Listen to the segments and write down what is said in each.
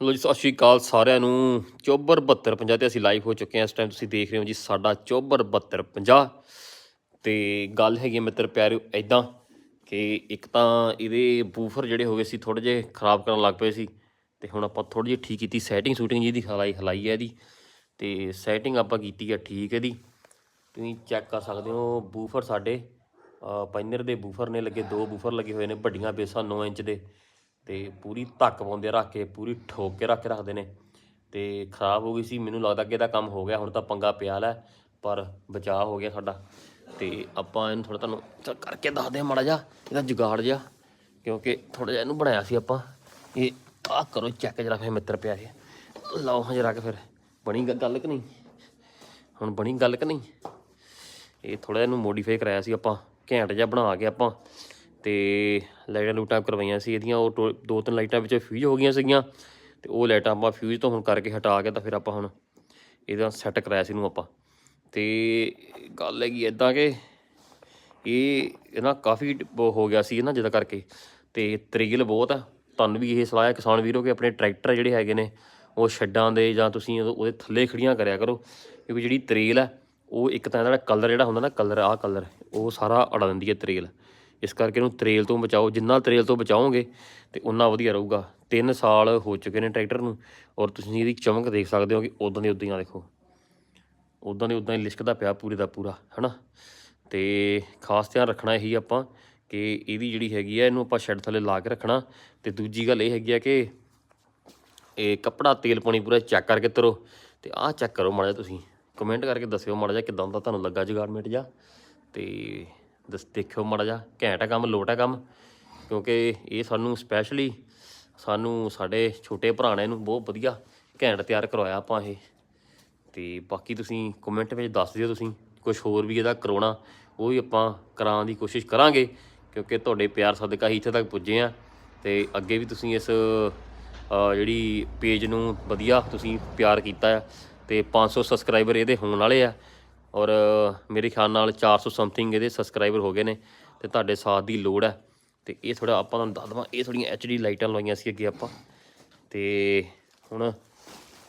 ਲੋ ਜੀ, ਸਤਿ ਸ਼੍ਰੀ ਅਕਾਲ ਸਾਰਿਆਂ ਨੂੰ। ਚੋਬਰ 7250 ਤੇ ਅਸੀਂ ਲਾਈਵ ਹੋ ਚੁੱਕੇ ਹਾਂ। ਇਸ ਟਾਈਮ ਤੁਸੀਂ ਦੇਖ ਰਹੇ ਹੋ ਜੀ, ਸਾਡਾ ਚੋਬਰ 7250 ਤੇ ਗੱਲ ਹੈਗੀ ਮਿੱਤਰ ਪਿਆਰਿਓ ਐਦਾਂ ਕਿ ਇੱਕ ਤਾਂ ਇਹਦੇ ਬੂਫਰ ਜਿਹੜੇ ਹੋ ਗਏ ਸੀ ਥੋੜੇ ਜਿਹੇ ਖਰਾਬ ਕਰਨ ਲੱਗ ਪਏ ਸੀ। ਤੇ ਹੁਣ ਆਪਾਂ ਥੋੜੀ ਜਿਹੀ ਠੀਕ ਕੀਤੀ। ਸੈਟਿੰਗ ਸ਼ੂਟਿੰਗ ਜਿਹਦੀ ਹਲਾਈ ਹਲਾਈ ਹੈ ਇਹਦੀ। ਤੇ ਸੈਟਿੰਗ ਆਪਾਂ ਕੀਤੀ ਹੈ ਠੀਕ ਇਹਦੀ। ਤੁਸੀਂ ਚੈੱਕ ਕਰ ਸਕਦੇ ਹੋ, ਬੂਫਰ ਸਾਡੇ ਪਾਈਨਰ ਦੇ ਬੂਫਰ ਨੇ ਲੱਗੇ, ਦੋ ਬੂਫਰ ਲੱਗੇ ਹੋਏ ਨੇ, ਵੱਡੀਆਂ ਬੇਸਾਂ 9 ਇੰਚ ਦੇ। ਤੇ ਪੂਰੀ ਧੱਕ ਪਾਉਂਦੇ ਆ ਰੱਖ ਕੇ, ਪੂਰੀ ਠੋਕ ਕੇ ਰੱਖ ਕੇ ਰੱਖਦੇ ਨੇ। ਤੇ ਖਰਾਬ ਹੋ ਗਈ ਸੀ, ਮੈਨੂੰ ਲੱਗਦਾ ਕਿ ਇਹਦਾ ਕੰਮ ਹੋ ਗਿਆ, ਹੁਣ ਤਾਂ ਪੰਗਾ ਪਿਆ ਲੈ, ਪਰ ਬਚਾਅ ਹੋ ਗਿਆ ਸਾਡਾ। ਤੇ ਆਪਾਂ ਇਹਨੂੰ ਥੋੜਾ ਤੁਹਾਨੂੰ ਕਰਕੇ ਦੱਸਦੇ ਹਾਂ ਮਾੜਾ ਜਿਹਾ, ਇਹਦਾ ਜੁਗਾੜ ਜਿਹਾ, ਕਿਉਂਕਿ ਥੋੜਾ ਜਿਹਾ ਇਹਨੂੰ ਬਣਾਇਆ ਸੀ ਆਪਾਂ। ਇਹ ਆਹ ਕਰੋ ਚੈੱਕ ਜਰਾ ਫੇ ਮਿੱਤਰ ਪਿਆਰੇ। ਲਾਓ ਹਾਂ ਜਰਾ ਕੇ ਫਿਰ, ਬਣੀ ਗ- ਗੱਲ ਕਿ ਨਹੀਂ? ਹੁਣ ਬਣੀ ਗੱਲ ਕਿ ਨਹੀਂ? ਇਹ ਥੋੜਾ ਇਹਨੂੰ ਮੋਡੀਫਾਈ ਕਰਾਇਆ ਸੀ ਆਪਾਂ, ਘੈਂਟ ਜਿਹਾ ਬਣਾ ਕੇ ਆਪਾਂ। ਤੇ ਲਾਈਟਾਂ ਲੂਟਾਂ ਕਰਵਾਈਆਂ ਸੀ ਇਹਦੀਆਂ, ਉਹ ਟੋ- ਦੋ ਤਿੰਨ ਲਾਈਟਾਂ ਵਿੱਚੋਂ ਫਿਊਜ਼ ਹੋ ਗਈਆਂ ਸੀਗੀਆਂ ਤੇ ਉਹ ਲਾਈਟਾਂ ਆਪਾਂ ਫਿਊਜ਼ ਤੋਂ ਹੁਣ ਕਰਕੇ ਹਟਾ ਕੇ ਤਾਂ ਫਿਰ ਆਪਾਂ ਹੁਣ ਇਹਦਾ ਸੈੱਟ ਕਰਾਇਆ ਸੀ ਇਹਨੂੰ ਆਪਾਂ। ਤੇ ਗੱਲ ਹੈਗੀ ਇਦਾਂ ਕਿ ਇਹ ਇਹ ਨਾ ਕਾਫੀ ਡ- ਹੋ ਗਿਆ ਸੀ ਨਾ ਜਿਹਦਾ ਕਰਕੇ ਤੇ ਤਰੀਲ ਬਹੁਤ ਆ। ਤੁਹਾਨੂੰ ਵੀ ਇਹ ਸਲਾਹ ਹੈ ਕਿਸਾਨ ਵੀਰੋ ਕਿ ਆਪਣੇ ਟਰੈਕਟਰ ਜਿਹੜੇ ਹੈਗੇ ਨੇ, ਉਹ ਛੱਡਾਂ ਦੇ ਜਾਂ ਤੁਸੀਂ ਉਹਦੇ ਥੱਲੇ ਖੜੀਆਂ ਕਰਿਆ ਕਰੋ, ਕਿਉਂਕਿ ਜਿਹੜੀ ਤਰੇਲ ਹੈ ਉਹ ਇੱਕ ਤਾਂ ਇਹਦਾ ਕਲਰ ਜਿਹੜਾ ਹੁੰਦਾ ਨਾ ਕਲਰ ਆਹ ਕਲਰ ਉਹ ਸਾਰਾ ਅੜਾ ਦਿੰਦੀ ਹੈ ਤਰੇਲ। ਇਸ ਕਰਕੇ ਇਹਨੂੰ ਤਰੇਲ ਤੋਂ ਬਚਾਓ, ਜਿੰਨਾ ਤਰੇਲ ਤੋਂ ਬਚਾਓਗੇ ਤੇ ਉਨਾ ਵਧੀਆ ਰਹੂਗਾ। 3 ਸਾਲ ਹੋ ਚੁੱਕੇ ਨੇ ਟਰੈਕਟਰ ਨੂੰ ਔਰ ਤੁਸੀਂ ਇਹਦੀ ਚਮਕ ਦੇਖ ਸਕਦੇ ਹੋ ਕਿ ਉਦਾਂ ਦੀ ਉਦਾਂ ਹੀ ਆ ਦੇਖੋ। ਉਦਾਂ ਦੇ ਉਦਾਂ ਹੀ ਲਿਸ਼ਕਦਾ ਪਿਆ ਪੂਰੇ ਦਾ ਪੂਰਾ, ਹਨਾ? ਤੇ ਖਾਸ ਧਿਆਨ ਰੱਖਣਾ ਇਹੀ ਆਪਾਂ ਕਿ ਇਹਦੀ ਜਿਹੜੀ ਹੈਗੀ ਆ, ਇਹਨੂੰ ਆਪਾਂ ਸ਼ੈੱਡ ਥੱਲੇ ਲਾ ਕੇ ਰੱਖਣਾ। ਤੇ ਦੂਜੀ ਗੱਲ ਇਹ ਹੈਗੀ ਆ ਕਿ ਇਹ ਕੱਪੜਾ ਤੇਲ ਪਾਣੀ ਪੂਰਾ ਚੈੱਕ ਕਰਕੇ ਤਰੋ ਤੇ ਆਹ ਚੈੱਕ ਕਰੋ ਮਾੜਾ ਜਿਹਾ ਤੁਸੀਂ। ਕਮੈਂਟ ਕਰਕੇ ਦੱਸਿਓ ਮਾੜਾ ਜਿਹਾ ਕਿਦਾਂ ਦਾ ਤੁਹਾਨੂੰ ਲੱਗਾ ਜੁਗਾੜਮੈਂਟ ਜਾ। ਤੇ ਦੱਸ ਦੇਖਿਓ ਮਾੜਾ ਜਿਹਾ, ਘੈਂਟ ਆ ਕੰਮ, ਲੋਟ ਆ ਕੰਮ, ਕਿਉਂਕਿ ਇਹ ਸਾਨੂੰ ਸਪੈਸ਼ਲੀ ਸਾਨੂੰ ਸਾਡੇ ਛੋਟੇ ਭਰਾ ਨੇ ਇਹਨੂੰ ਬਹੁਤ ਵਧੀਆ ਘੈਂਟ ਤਿਆਰ ਕਰਵਾਇਆ ਆਪਾਂ ਇਹ। ਤੇ ਬਾਕੀ ਤੁਸੀਂ ਕਮੈਂਟ ਵਿੱਚ ਦੱਸ ਦਿਓ ਤੁਸੀਂ ਕੁਝ ਹੋਰ ਵੀ ਇਹਦਾ ਕਰਾਉਣਾ ਉਹ ਵੀ ਆਪਾਂ ਕਰਾਉਣ ਦੀ ਕੋਸ਼ਿਸ਼ ਕਰਾਂਗੇ, ਕਿਉਂਕਿ ਤੁਹਾਡੇ ਪਿਆਰ ਸਦਕਾ ਹੀ ਇੱਥੇ ਤੱਕ ਪੁੱਜੇ ਆ। ਤੇ ਅੱਗੇ ਵੀ ਤੁਸੀਂ ਇਸ ਜਿਹੜੀ ਪੇਜ ਨੂੰ ਵਧੀਆ ਤੁਸੀਂ ਪਿਆਰ ਕੀਤਾ ਆ, ਤੇ 500 ਸਬਸਕ੍ਰਾਈਬਰ ਇਹਦੇ ਹੋਣ ਵਾਲੇ ਆ। ਔਰ ਮੇਰੇ ਖਿਆਲ ਨਾਲ 400 ਸਮਥਿੰਗ ਇਹਦੇ ਸਬਸਕ੍ਰਾਈਬਰ ਹੋ ਗਏ ਨੇ ਤੇ ਤੁਹਾਡੇ ਸਾਥ ਦੀ ਲੋੜ ਹੈ। ਤੇ ਇਹ ਥੋੜਾ ਆਪਾਂ ਤੁਹਾਨੂੰ ਦੱਸ ਦਵਾਂ, ਇਹ ਥੋੜੀਆਂ ਐਚਡੀ ਲਾਈਟਾਂ ਲਵਾਈਆਂ ਸੀ ਅੱਗੇ ਆਪਾਂ। ਤੇ ਹੁਣ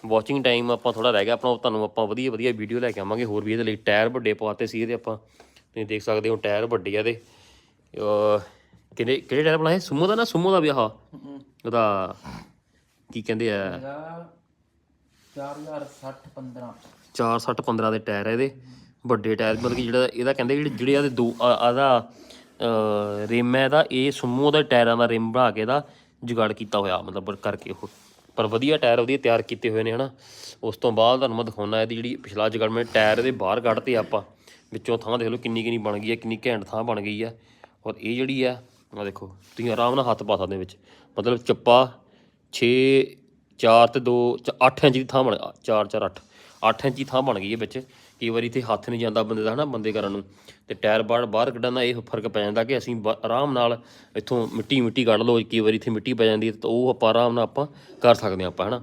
ਵਾਚਿੰਗ ਟਾਈਮ ਆਪਾਂ ਥੋੜਾ ਰਹਿ ਗਿਆ, ਆਪਣਾ ਤੁਹਾਨੂੰ ਆਪਾਂ ਵਧੀਆ ਵਧੀਆ ਵੀਡੀਓ ਲੈ ਕੇ ਆਵਾਂਗੇ, ਹੋਰ ਵੀ ਇਹਦੇ ਲਈ ਟਾਇਰ ਵੱਡੇ ਪਵਾਤੇ ਸੀ ਇਹਦੇ ਆਪਾਂ। ਤੁਸੀਂ ਦੇਖ ਸਕਦੇ ਹੋ ਟਾਇਰ ਵੱਡੇ ਆ ਇਹਦੇ। ਕਿਹੜੇ ਕਿਹੜੇ ਟਾਇਰ ਬਣਾਏ? ਸੁਮੋ ਦਾ ਨਾ, ਸੁਮੋ ਦਾ ਵੀ ਆਹ। ਉਹਦਾ ਕੀ ਕਹਿੰਦੇ ਆ? 4060 15 460 15 ਦੇ ਟਾਇਰ ਆ ਇਹਦੇ, ਵੱਡੇ ਟਾਇਰ, ਮਤਲਬ ਕਿ ਜਿਹੜਾ ਇਹਦਾ ਕਹਿੰਦੇ ਜਿਹੜੇ ਜਿਹੜੇ ਇਹਦੇ ਦੋ ਆ- ਆਦਾ ਰਿਮ ਹੈ ਇਹਦਾ, ਇਹ ਸੁਮੋ ਦਾ ਟਾਇਰਾਂ ਦਾ ਰਿਮ ਬਣਾ ਕੇ ਇਹਦਾ ਜੁਗਾੜ ਕੀਤਾ ਹੋਇਆ, ਮਤਲਬ ਕਰਕੇ ਉਹ। ਪਰ ਵਧੀਆ ਟਾਇਰ ਵਧੀਆ ਤਿਆਰ ਕੀਤੇ ਹੋਏ ਨੇ, ਹਨਾ। ਉਸ ਤੋਂ ਬਾਅਦ ਤੁਹਾਨੂੰ ਮੈਂ ਦਿਖਾਉਣਾ ਇਹਦੀ ਜਿਹੜੀ ਪਿਛਲਾ ਜੁਗਾੜ, ਮੈਂ ਟਾਇਰ ਇਹਦੇ ਬਾਹਰ ਕੱਢਤੇ ਆਪਾਂ, ਵਿੱਚੋਂ ਥਾਂ ਦੇਖ ਲਓ ਕਿੰਨੀ ਕਿੰਨੀ ਬਣ ਗਈ ਹੈ, ਕਿੰਨੀ ਘੈਂਟ ਥਾਂ ਬਣ ਗਈ ਹੈ। ਔਰ ਇਹ ਜਿਹੜੀ ਆ ਆ ਦੇਖੋ, ਤੁਸੀਂ ਆਰਾਮ ਨਾਲ ਹੱਥ ਪਾ ਸਕਦੇ ਵਿੱਚ। ਮਤਲਬ ਚੱਪਾ 6 4 ਤੇ 2 8 ਇੰਚ ਦੀ ਥਾਂ ਬਣ 4 4 8 8 ਇੰਚੀ ਥਾਂ ਬਣ ਗਈ ਹੈ ਵਿੱਚ। ਕਈ ਵਾਰੀ ਇੱਥੇ ਹੱਥ ਨਹੀਂ ਜਾਂਦਾ ਬੰਦੇ ਦਾ, ਹਨਾ, ਬੰਦੇ ਕਰਨ ਨੂੰ। ਤੇ ਟਾਇਰ ਬਾਹਰ ਬਾਹਰ ਕੱਢਣ ਦਾ ਇਹ ਫ਼ਰਕ ਪੈ ਜਾਂਦਾ ਕਿ ਅਸੀਂ ਬ- ਆਰਾਮ ਨਾਲ ਇੱਥੋਂ ਮਿੱਟੀ ਮਿੱਟੀ ਕੱਢ ਲਓ, ਕਈ ਵਾਰੀ ਇੱਥੇ ਮਿੱਟੀ ਪੈ ਜਾਂਦੀ ਹੈ ਤਾਂ ਉਹ ਆਪਾਂ ਆਰਾਮ ਨਾਲ ਆਪਾਂ ਕਰ ਸਕਦੇ ਹਾਂ ਆਪਾਂ, ਹਨਾ।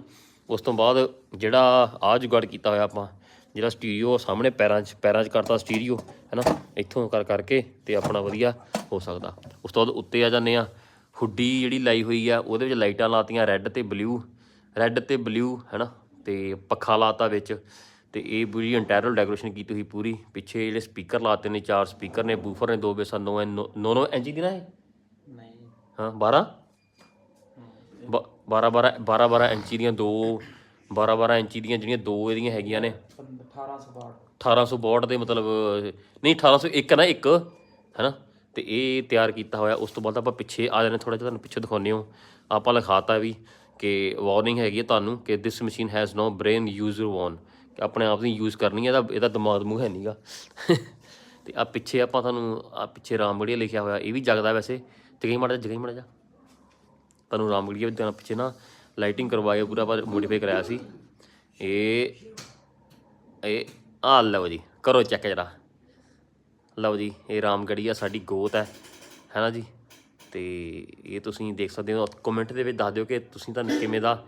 ਉਸ ਤੋਂ ਬਾਅਦ ਜਿਹੜਾ ਆ ਜੁਗਾੜ ਕੀਤਾ ਹੋਇਆ ਆਪਾਂ, ਜਿਹੜਾ ਸਟੀਰੀਓ ਸਾਹਮਣੇ ਪੈਰਾਂ 'ਚ ਪੈਰਾਂ 'ਚ ਕਰਤਾ ਸਟੀਰੀਓ, ਹੈਨਾ, ਇੱਥੋਂ ਕਰ, ਕਰਕੇ ਤੇ ਆਪਣਾ ਵਧੀਆ ਹੋ ਸਕਦਾ। ਉਸ ਤੋਂ ਬਾਅਦ ਉੱਤੇ ਆ ਜਾਂਦੇ ਆ ਹੁੱਡੀ ਜਿਹੜੀ ਲਾਈ ਹੋਈ ਆ, ਉਹਦੇ ਵਿੱਚ ਲਾਈਟਾਂ ਲਾਤੀਆਂ, ਰੈੱਡ ਤੇ ਬਲੂ, ਰੈੱਡ ਤੇ ਬਲੂ, ਹੈਨਾ। ਤੇ ਪੱਖਾ ਲਾਤਾ ਵਿੱਚ ਤੇ ਇਹ ਪੂਰੀ ਇੰਟੈਰਲ ਡੈਕੋਰੇਸ਼ਨ ਕੀਤੀ ਹੋਈ ਪੂਰੀ। ਪਿੱਛੇ ਜਿਹੜੇ ਸਪੀਕਰ ਲਾਤੇ ਨੇ ਚਾਰ ਸਪੀਕਰ ਨੇ ਬੂਫਰ ਨੇ ਦੋ ਬੇਸਾਂ 9 9 9 ਇੰਚ ਦੀ ਨਾ ਇਹ? ਨਹੀਂ। ਹਾਂ 12 12 12 12 12 ਇੰਚੀ ਦੀਆਂ ਦੋ 12 12 ਇੰਚੀ ਦੀਆਂ ਜਿਹੜੀਆਂ ਦੋ ਇਹਦੀਆਂ ਹੈਗੀਆਂ ਨੇ। 1862 1862 ਦੇ ਮਤਲਬ ਨਹੀਂ 1801 ਨਾ ਇੱਕ ਹੈਨਾ? ਤੇ ਇਹ ਤਿਆਰ ਕੀਤਾ ਹੋਇਆ। ਉਸ ਤੋਂ ਬਾਅਦ ਆਪਾਂ ਪਿੱਛੇ ਆ ਜਾਣੇ ਥੋੜਾ ਜਿਹਾ ਤੁਹਾਨੂੰ ਪਿੱਛੇ ਦਿਖਾਉਂਦੇ ਹਾਂ। ਆਪਾਂ ਲਿਖਾਤਾ ਵੀ। ਕਿ ਵਾਰਨਿੰਗ ਹੈਗੀ ਹੈ ਤੁਹਾਨੂੰ ਕਿ this machine has no brain user warn ਕਿ ਆਪਣੇ ਆਪ ਦੀ ਯੂਜ਼ ਕਰਨੀ ਹੈ, ਇਹਦਾ ਇਹਦਾ ਦਿਮਾਗ ਮੂੰਹ ਹੈ ਨਹੀਂਗਾ ਤੇ ਆ ਪਿੱਛੇ ਆਪਾਂ ਤੁਹਾਨੂੰ ਆ ਪਿੱਛੇ ਰਾਮਗੜੀਆ ਲਿਖਿਆ ਹੋਇਆ, ਇਹ ਵੀ ਜਗਦਾ ਵੈਸੇ। ਜਗਈ ਮਾੜਾ ਜਗਈ ਮਾੜਾ ਜਾ ਤੁਹਾਨੂੰ ਰਾਮਗੜੀਆ ਵਿੱਚ ਜਾਣਾ ਪਿੱਛੇ ਨਾ ਲਾਈਟਿੰਗ ਕਰਵਾ ਕੇ ਪੂਰਾ ਮੋਡੀਫਾਈ ਕਰਾਇਆ ਸੀ। ਇਹ ਇਹ ਆ ਲਓ ਜੀ, ਕਰੋ ਚੈੱਕ ਜਰਾ। ਲਓ ਜੀ, ਇਹ ਰਾਮਗੜੀਆ ਸਾਡੀ ਗੋਤ ਹੈ। ਹੈ ਨਾ ਜੀ? ਤੇ ਇਹ ਤੁਸੀਂ ਦੇਖ ਸਕਦੇ ਹੋ। ਕਮੈਂਟ ਦੇ ਵਿੱਚ ਦੱਸ ਦਿਓ ਕਿ ਤੁਸੀਂ ਤੁਹਾਨੂੰ ਕਿਵੇਂ ਦਾ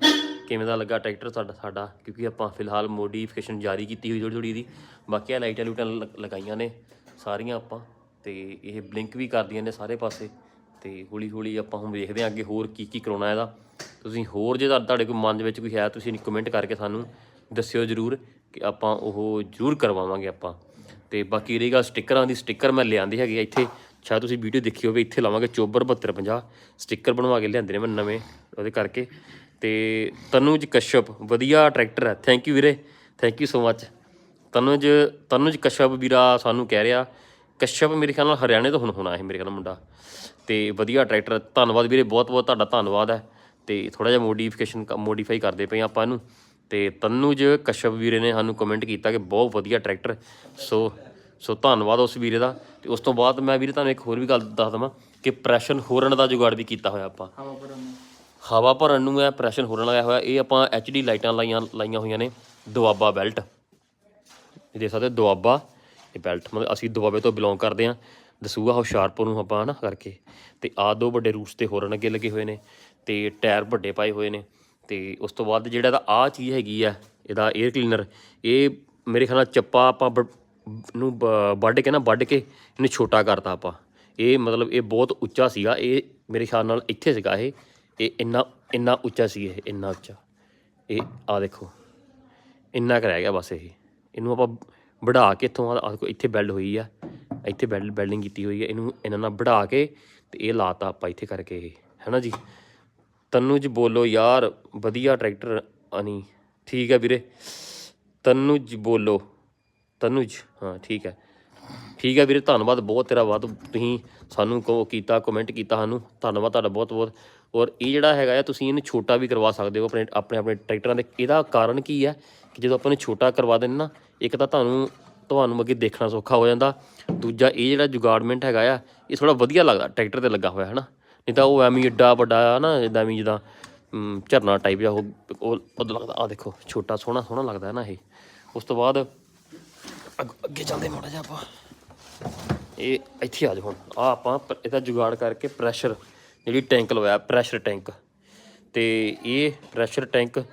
ਕਿਵੇਂ ਦਾ ਲੱਗਾ ਟਰੈਕਟਰ ਸਾਡਾ ਸਾਡਾ, ਕਿਉਂਕਿ ਆਪਾਂ ਫਿਲਹਾਲ ਮੋਡੀਫਿਕੇਸ਼ਨ ਜਾਰੀ ਕੀਤੀ ਹੋਈ ਥੋੜੀ ਥੋੜੀ ਦੀ। ਬਾਕੀ ਆ ਲਾਈਟਾਂ ਲੂਟਾਂ ਲ- ਲਗਾਈਆਂ ਨੇ ਸਾਰੀਆਂ ਆਪਾਂ, ਤੇ ਇਹ ਬਲਿੰਕ ਵੀ ਕਰਦੀਆਂ ਨੇ ਸਾਰੇ ਪਾਸੇ। ਤੇ ਹੌਲੀ ਹੌਲੀ ਆਪਾਂ ਹੁਣ ਵੇਖਦੇ ਹਾਂ ਅੱਗੇ ਹੋਰ ਕੀ ਕੀ ਕਰਾਉਣਾ ਇਹਦਾ। ਤੁਸੀਂ ਹੋਰ ਜੇ ਤੁਹਾ- ਤੁਹਾਡੇ ਕੋਈ ਮਨ ਦੇ ਵਿੱਚ ਕੋਈ ਹੈ, ਤੁਸੀਂ ਕਮੈਂਟ ਕਰਕੇ ਸਾਨੂੰ ਦੱਸਿਓ ਜਰੂਰ ਕਿ ਆਪਾਂ ਉਹ ਜਰੂਰ ਕਰਵਾਵਾਂਗੇ ਆਪਾਂ। ਤੇ ਬਾਕੀ ਰਹੀ ਗੱਲ ਸਟickਰਾਂ ਦੀ। ਸਟicker ਮੈਂ ਲਿਆਂਦੀ ਹੈਗੀ ਆ ਇੱਥੇ। ਸ਼ਾਇਦ ਤੁਸੀਂ ਵੀਡੀਓ ਦੇਖੀ ਹੋਵੇ, ਇੱਥੇ ਲਾਵਾਂਗੇ ਚੋਬਰ 7250 ਸਟicker ਬਣਵਾ ਕੇ ਲਿਆਂਦੇ ਨੇ ਮੈਂ ਨਵੇਂ, ਉਹਦੇ ਕਰਕੇ। ਤੇ ਤਨੂਜ ਕਸ਼ਪ ਵਧੀਆ ਟਰੈਕਟਰ ਹੈ। ਥੈਂਕ ਯੂ ਵੀਰੇ thank you so much Tanuj Tanuj Kashyap ਵੀਰਾ ਸਾਨੂੰ ਕਹਿ ਰਿਹਾ ਕਸ਼ਪ ਮੇਰੇ ਖਿਆਲ ਨਾਲ ਹਰਿਆਣੇ ਤੋਂ ਹੁਣ ਹੋਣਾ ਇਹ ਮੇਰੇ ਖਿਆਲ ਨਾਲ ਮੁੰਡਾ। ਤੇ ਵਧੀਆ ਟਰੈਕਟਰ ਧੰਨਵਾਦ ਵੀਰੇ, ਬਹੁਤ ਬਹੁਤ ਤੁਹਾਡਾ ਧੰਨਵਾਦ ਹੈ। ਤੇ ਥੋੜਾ ਜਿਹਾ ਮੋਡੀਫਿਕੇਸ਼ਨ ਮੋਡੀਫਾਈ ਕਰਦੇ ਪਏ ਆਪਾਂ ਇਹਨੂੰ। ਤੇ ਤਨੂਜ ਕਸ਼ਪ ਵੀਰੇ ਨੇ ਸਾਨੂੰ ਕਮੈਂਟ ਕੀਤਾ ਕਿ ਬਹੁਤ ਵਧੀਆ ਟਰੈਕਟਰ ਸੋ ਸੋ ਧੰਨਵਾਦ ਉਸ ਵੀਰੇ ਦਾ। ਤੇ ਉਸ ਤੋਂ ਬਾਅਦ ਮੈਂ ਵੀਰੇ ਤੁਹਾਨੂੰ ਇੱਕ ਹੋਰ ਵੀ ਗੱਲ ਦੱਸ ਦਵਾਂ ਕਿ ਪ੍ਰੈਸ਼ਨ ਹੋਰਨ ਦਾ ਜੁਗਾੜ ਵੀ ਕੀਤਾ ਹੋਇਆ ਆਪਾਂ। ਹਵਾ ਭਰਨ ਨੂੰ। ਹਵਾ ਭਰਨ ਨੂੰ ਹੈ ਪ੍ਰੈਸ਼ਨ ਹੋਰਨ ਲਾਇਆ ਹੋਇਆ। ਇਹ ਆਪਾਂ ਐਚਡੀ ਲਾਈਟਾਂ ਲਾਈਆਂ ਲਾਈਆਂ ਹੋਈਆਂ ਨੇ ਦੁਆਬਾ ਬੈਲਟ। ਇਹ ਦੇਖ ਸਕਦੇ ਦੁਆਬਾ ਇਹ ਬੈਲਟ। ਮਤਲਬ ਅਸੀਂ ਦੁਆਬੇ ਤੋਂ ਬਿਲੋਂਗ ਕਰਦੇ ਹਾਂ। ਦਸੂਆ ਹੁਸ਼ਿਆਰਪੁਰ ਨੂੰ ਆਪਾਂ ਹਨਾ ਕਰਕੇ। ਤੇ ਆ ਦੋ ਵੱਡੇ ਰੂਟਸ ਤੇ ਹੋਰਨ ਅੱਗੇ ਲੱਗੇ ਹੋਏ ਨੇ। ਤੇ ਟਾਇਰ ਵੱਡੇ ਪਾਏ ਹੋਏ ਨੇ। ਤੇ ਉਸ ਤੋਂ ਬਾਅਦ ਜਿਹੜਾ ਇਹਦਾ ਆ ਚੀਜ਼ ਹੈਗੀ ਆ ਇਹਦਾ 에ਅਰ ਕਲੀਨਰ ਇਹ ਮੇਰੇ ਖਿਆਲ ਨਾਲ ਚੱਪਾ ਆਪਾਂ ਬ- ਨੂੰ ਬ- ਵੱਢ ਕੇ ਨਾ, ਵੱਢ ਕੇ ਇਹਨੂੰ ਛੋਟਾ ਕਰਤਾ ਆਪਾਂ। ਇਹ ਮਤਲਬ ਇਹ ਬਹੁਤ ਉੱਚਾ ਸੀਗਾ। ਇਹ ਮੇਰੇ ਖਿਆਲ ਨਾਲ ਇੱਥੇ ਸੀਗਾ ਇਹ। ਇਹ ਇੰਨਾ ਇੰਨਾ ਉੱਚਾ ਸੀ ਇਹ, ਇੰਨਾ ਉੱਚਾ। ਇਹ ਆ ਦੇਖੋ। ਇੰਨਾ ਕੁ ਰਹਿ ਗਿਆ ਬਸ ਇਹ। ਇਹਨੂੰ ਆਪਾਂ ਵਢਾ ਕੇ ਇੱਥੋਂ ਆਹ ਦੇਖੋ, ਇੱਥੇ ਬੈਲਡ ਹੋਈ ਆ। ਇੱਥੇ ਬੈਲਡ ਬੈਲਡਿੰਗ ਕੀਤੀ ਹੋਈ ਹੈ ਇਹਨੂੰ ਇਹਨਾਂ ਨਾਲ ਵਢਾ ਕੇ ਤੇ ਇਹ ਲਾਤਾ ਆਪਾਂ ਇੱਥੇ ਕਰਕੇ ਇਹ। ਹੈਨਾ ਜੀ? ਤਨੂਜ ਬੋਲੋ ਯਾਰ, ਵਧੀਆ ਟਰੈਕਟਰ ਅਨੀ ਠੀਕ ਹੈ ਵੀਰੇ। ਤਨੂਜ ਬੋਲੋ। ਤਨੂਜ ਹਾਂ। ਠੀਕ ਹੈ। ਠੀਕ ਹੈ ਵੀਰੇ, ਧੰਨਵਾਦ ਬਹੁਤ ਤੇਰਾ ਵੱਧ ਤੁਸੀਂ ਸਾਨੂੰ ਕੋ ਕੀਤਾ ਕਮੈਂਟ ਕੀਤਾ ਸਾਨੂੰ। ਧੰਨਵਾਦ ਤੁਹਾਡਾ ਬਹੁਤ ਬਹੁਤ। ਔਰ ਇਹ ਜਿਹੜਾ ਹੈਗਾ ਆ, ਤੁਸੀਂ ਇਹਨੂੰ ਛੋਟਾ ਵੀ ਕਰਵਾ ਸਕਦੇ ਹੋ, ਆਪਣੇ ਆਪਣੇ ਆਪਣੇ ਟਰੈਕਟਰਾਂ ਦੇ। ਇਹਦਾ ਕਾਰਨ ਕੀ ਹੈ ਕਿ ਜਦੋਂ ਆਪਾਂ ਨੇ ਛੋਟਾ ਕਰਵਾ ਦਿੰਦੇ ਨਾ, ਇੱਕ ਤਾਂ ਤੁਹਾਨੂੰ ਤੁਹਾਨੂੰ ਅੱਗੇ ਦੇਖਣਾ ਸੌਖਾ ਹੋ ਜਾਂਦਾ। ਦੂਜਾ, ਇਹ ਜਿਹੜਾ ਜੁਗਾੜਮੈਂਟ ਹੈਗਾ ਆ, ਇਹ ਥੋੜਾ ਵਧੀਆ ਲੱਗਦਾ, ਟਰੈਕਟਰ ਤੇ ਲੱਗਾ ਹੋਇਆ ਹੈ ਨਾ ਨਹੀਂ ਤਾਂ ਉਹ ਐਵੇਂ ਹੀ ਏਡਾ ਵੱਡਾ ਆ ਨਾ, ਜਿੱਦਾਂ ਵੀ ਜਿੱਦਾਂ ਝਰਨਾ ਟਾਈਪ ਜਿਹਾ ਉਹ ਉਹ ਉਹ ਲੱਗਦਾ ਆ ਦੇਖੋ, ਛੋਟਾ, ਸੋਹਣਾ ਸੋਹਣਾ ਲੱਗਦਾ ਹੈ ਨਾ ਇਹ। ਉਸ ਤੋਂ ਬਾਅਦ ਅੱਗ- ਅੱਗੇ ਚੱਲਦੇ ਮਾੜਾ ਜਿਹਾ ਆਪਾਂ। ਇਹ ਇੱਥੇ ਆ ਜਾ ਹੁਣ। ਆ ਆਪਾਂ ਪ- ਇਹਦਾ ਜੁਗਾੜ ਕਰਕੇ ਪ੍ਰੈਸ਼ਰ ਜਿਹੜੀ ਟੈਂਕ ਲਵਾਇਆ ਪ੍ਰੈਸ਼ਰ ਟੈਂਕ ਤੇ ਇਹ ਪ੍ਰੈਸ਼ਰ ਟੈਂਕ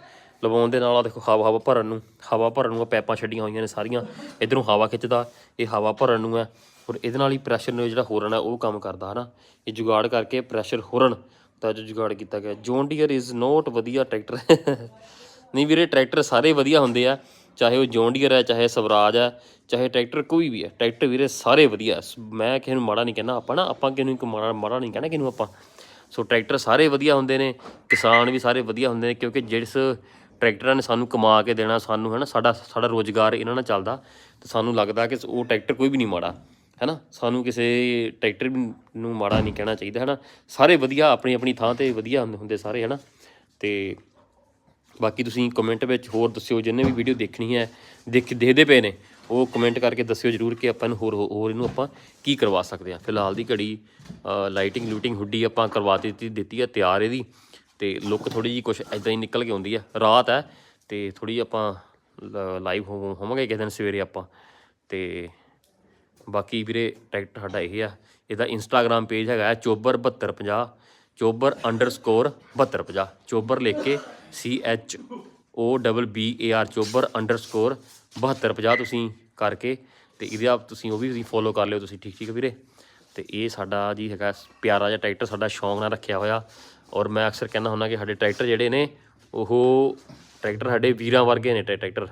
ਲਵਾਉਣ ਦੇ ਨਾਲ ਆ ਦੇਖੋ ਹਵਾ ਹਵਾ ਭਰਨ ਨੂੰ ਹਵਾ ਭਰਨ ਨੂੰ ਆਹ ਪੈਪਾਂ ਛੱਡੀਆਂ ਹੋਈਆਂ ਨੇ ਸਾਰੀਆਂ। ਇਧਰੋਂ ਹਵਾ ਖਿੱਚਦਾ, ਇਹ ਹਵਾ ਭਰਨ ਨੂੰ ਹੈ ਔਰ ਇਹਦੇ ਨਾਲ ਹੀ ਪ੍ਰੈਸ਼ਰ ਨੂੰ ਜਿਹੜਾ ਹੋਰਨ ਹੈ ਉਹ ਕੰਮ ਕਰਦਾ, ਹਨਾ? ਇਹ ਜੁਗਾੜ ਕਰਕੇ ਪ੍ਰੈਸ਼ਰ ਹੋਰਨ ਦਾ ਜੋ ਜੁਗਾੜ ਕੀਤਾ ਗਿਆ। ਜੌਨ ਡੀਅਰ ਇਜ਼ ਨੋਟ ਵਧੀਆ ਟਰੈਕਟਰ ਨਹੀਂ ਵੀਰੇ ਟਰੈਕਟਰ ਸਾਰੇ ਵਧੀਆ ਹੁੰਦੇ ਆ। ਚਾਹੇ ਉਹ ਜੌਨ ਹੈ, ਚਾਹੇ ਸਵਰਾਜ ਹੈ, ਚਾਹੇ ਟਰੈਕਟਰ ਕੋਈ ਵੀ ਹੈ, ਟਰੈਕਟਰ ਵੀਰੇ ਸਾਰੇ ਵਧੀਆ। ਸ- ਮੈਂ ਕਿਸੇ ਨੂੰ ਮਾੜਾ ਨਹੀਂ ਕਹਿੰਦਾ ਆਪਾਂ ਨਾ, ਆਪਾਂ ਕਿਸੇ ਨੂੰ ਇੱਕ ਮਾੜਾ ਮਾੜਾ ਨਹੀਂ ਕਹਿਣਾ ਕਿਸੇ ਨੂੰ ਆਪਾਂ। ਸੋ ਟਰੈਕਟਰ ਸਾਰੇ ਵਧੀਆ ਹੁੰਦੇ ਨੇ, ਕਿਸਾਨ ਵੀ ਸਾਰੇ ਵਧੀਆ ਹੁੰਦੇ ਨੇ, ਕਿਉਂਕਿ ਜਿਸ ਟਰੈਕਟਰਾਂ ਨੇ ਸਾਨੂੰ ਕਮਾ ਕੇ ਦੇਣਾ, ਸਾਨੂੰ ਹੈ ਨਾ ਸਾਡਾ ਸਾਡਾ ਰੋਜ਼ਗਾਰ ਇਹਨਾਂ ਨਾਲ ਚੱਲਦਾ, ਤੇ ਸਾਨੂੰ ਲੱਗਦਾ ਕਿ ਉਹ ਟਰੈਕਟਰ ਕੋਈ ਵੀ ਨਹੀਂ ਮਾੜਾ ਹੈ ਨਾ ਸਾਨੂੰ ਕਿਸੇ ਟਰੈਕਟਰ ਨੂੰ ਮਾੜਾ ਨਹੀਂ ਕਹਿਣਾ ਚਾਹੀਦਾ ਹੈ ਨਾ ਸਾਰੇ ਵਧੀਆ ਆਪਣੀ ਆਪਣੀ ਥਾਂ ਤੇ ਵਧੀਆ ਹੁੰਦੇ ਹੁੰਦੇ ਸਾਰੇ ਹੈ ਨਾ ਤੇ ਬਾਕੀ ਤੁਸੀਂ ਕਮੈਂਟ ਵਿੱਚ ਹੋਰ ਦੱਸਿਓ, ਜਿੰਨੇ ਵੀ ਵੀਡੀਓ ਦੇਖਣੀ ਹੈ, ਦੇਖ ਦੇਖਦੇ ਪਏ ਨੇ, ਉਹ ਕਮੈਂਟ ਕਰਕੇ ਦੱਸਿਓ ਜਰੂਰ ਕਿ ਆਪਾਂ ਨੂੰ ਹੋਰ ਹੋਰ ਇਹਨੂੰ ਆਪਾਂ ਕੀ ਕਰਵਾ ਸਕਦੇ ਹਾਂ। ਫਿਲਹਾਲ ਦੀ ਘੜੀ ਲਾਈਟਿੰਗ ਲੂਟਿੰਗ ਹੁੱਡੀ ਆਪਾਂ ਕਰਵਾ ਦਿੱਤੀ ਦਿੱਤੀ ਹੈ, ਤਿਆਰ ਇਹਦੀ। ਤੇ ਲੁੱਕ ਥੋੜੀ ਜੀ ਕੁਝ ਐਦਾਂ ਹੀ ਨਿਕਲ ਕੇ ਆਉਂਦੀ ਹੈ। ਰਾਤ ਹੈ, ਤੇ ਥੋੜੀ ਆਪਾਂ ਲਾਈਵ ਹੋਵਾਂਗੇ ਕਿਸੇ ਦਿਨ ਸਵੇਰੇ ਆਪਾਂ। ਤੇ ਬਾਕੀ ਵੀਰੇ ਟਰੈਕਟਰ ਸਾਡਾ ਇਹ ਆ। ਇਹਦਾ ਇੰਸਟਾਗ੍ਰam ਪੇਜ ਹੈਗਾ ਹੈ, ਚੋਬਰ 7250 ਚੋਬਰ ਅੰਡਰਸਕੋਰ 7250 ਚੋਬਰ ਲਿਖ ਕੇ C H O double B A R, Chobar underscore 7250 ਤੁਸੀਂ ਕਰਕੇ ਤੇ ਇਹਦੇ ਆਪ ਤੁਸੀਂ ਉਹ ਵੀ ਤੁਸੀਂ ਫੋਲੋ ਕਰ ਲਿਓ ਤੁਸੀਂ, ਠੀਕ ਠੀਕ ਹੈ ਵੀਰੇ? ਤੇ ਇਹ ਸਾਡਾ ਜੀ ਹੈਗਾ ਪਿਆਰਾ ਜਿਹਾ ਟਰੈਕਟਰ ਸਾਡਾ ਸ਼ੌਂਕ ਨਾਲ ਰੱਖਿਆ ਹੋਇਆ ਔਰ ਮੈਂ ਅਕਸਰ ਕਹਿੰਦਾ ਹੁੰਦਾ ਕਿ ਸਾਡੇ ਟਰੈਕਟਰ ਜਿਹੜੇ ਨੇ ਉਹ ਟਰੈਕਟਰ ਸਾਡੇ ਵੀਰਾਂ ਵਰਗੇ ਨੇ ਟਰੈ- ਟਰੈਕਟਰ।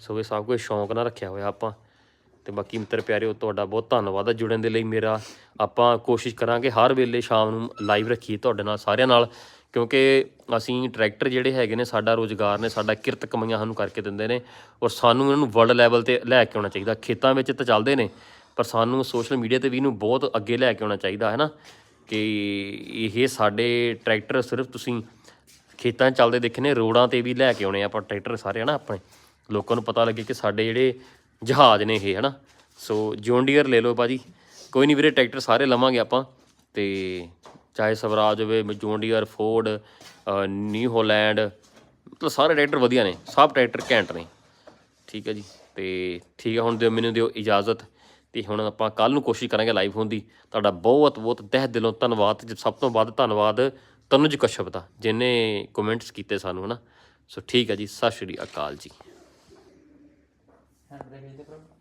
ਸੋ ਇਹ ਸਭ ਕੁਝ ਸ਼ੌਂਕ ਨਾਲ ਰੱਖਿਆ ਹੋਇਆ ਆਪਾਂ। ਤੇ ਬਾਕੀ ਮਿੱਤਰ ਪਿਆਰਿਓ ਤੁਹਾਡਾ ਬਹੁਤ ਧੰਨਵਾਦ ਹੈ ਜੁੜਨ ਦੇ ਲਈ ਮੇਰਾ। ਆਪਾਂ ਕੋਸ਼ਿਸ਼ ਕਰਾਂਗੇ ਹਰ ਵੇਲੇ ਸ਼ਾਮ ਨੂੰ ਲਾਈਵ ਰੱਖੀਏ ਤੁਹਾਡੇ ਨਾਲ, ਸਾਰਿਆਂ ਨਾਲ, ਕਿਉਂਕਿ ਅਸੀਂ ਟਰੈਕਟਰ ਜਿਹੜੇ ਹੈਗੇ ਨੇ, ਸਾਡਾ ਰੋਜ਼ਗਾਰ ਨੇ, ਸਾਡਾ ਕਿਰਤ ਕਮਾਈਆਂ ਸਾਨੂੰ ਕਰਕੇ ਦਿੰਦੇ ਨੇ, ਔਰ ਸਾਨੂੰ ਇਹਨਾਂ ਨੂੰ ਵਰਲਡ ਲੈਵਲ ਤੇ ਲੈ ਕੇ ਆਉਣਾ ਚਾਹੀਦਾ। ਖੇਤਾਂ ਵਿੱਚ ਤਾਂ ਚੱਲਦੇ ਨੇ, ਪਰ ਸਾਨੂੰ ਸੋਸ਼ਲ ਮੀਡੀਆ ਤੇ ਵੀ ਇਹਨੂੰ ਬਹੁਤ ਅੱਗੇ ਲੈ ਕੇ ਆਉਣਾ ਚਾਹੀਦਾ, ਹੈ ਨਾ? ਕਿ ਇਹ ਸਾਡੇ ਟਰੈਕਟਰ ਸਿਰਫ ਤੁਸੀਂ ਖੇਤਾਂ 'ਚ ਚੱਲਦੇ ਦੇਖੇ ਨੇ, ਰੋਡਾਂ ਤੇ ਵੀ ਲੈ ਕੇ ਆਉਣੇ ਆ ਆਪਾਂ ਟਰੈਕਟਰ ਸਾਰੇ ਹਨਾ ਆਪਣੇ। ਲੋਕਾਂ ਨੂੰ ਪਤਾ ਲੱਗੇ ਕਿ ਸਾਡੇ ਜਿਹੜੇ ਜਹਾਜ਼ ਨੇ ਇਹ, ਹਨਾ? ਸੋ ਜੌਨ ਡੀਅਰ ਲੈ ਲਓ ਬਾਜੀ ਕੋਈ ਨਹੀਂ ਵੀਰੇ, ਟਰੈਕਟਰ ਸਾਰੇ ਲਵਾਂਗੇ ਆਪਾਂ। ਤੇ ਚਾਹੇ ਸਵਰਾਜ ਹੋਵੇ John Deere Ford New Holland ਮਤਲਬ ਸਾਰੇ ਟਰੈਕਟਰ ਵਧੀਆ ਨੇ। ਸਭ ਟਰੈਕਟਰ ਘੈਂਟ ਨੇ। ਠੀਕ ਹੈ ਜੀ। ਤੇ ਠੀਕ ਹੈ, ਹੁਣ ਦਿਓ, ਮੈਨੂੰ ਦਿਓ ਇਜਾਜ਼ਤ। ਤੇ ਹੁਣ ਆਪਾਂ ਕੱਲ ਨੂੰ ਕੋਸ਼ਿਸ਼ ਕਰਾਂਗੇ ਲਾਈਵ ਹੋਣ ਦੀ। ਤੁਹਾਡਾ ਬਹੁਤ ਬਹੁਤ ਤਹਿ ਦਿਲੋਂ ਧੰਨਵਾਦ। ਤੇ ਸਭ ਤੋਂ ਵੱਧ ਧੰਨਵਾਦ ਤਨੁਜ ਕਸ਼ਪ ਦਾ ਜਿਨੇ ਕਮੈਂਟਸ ਕੀਤੇ ਸਾਨੂੰ, ਹਨਾ? ਸੋ ਠੀਕ ਹੈ ਜੀ। ਸਤਿ ਸ਼੍ਰੀ ਅਕਾਲ ਜੀ। ਹੈਂਡ ਬ੍ਰੇਕ ਦੇ ਪ੍ਰਭ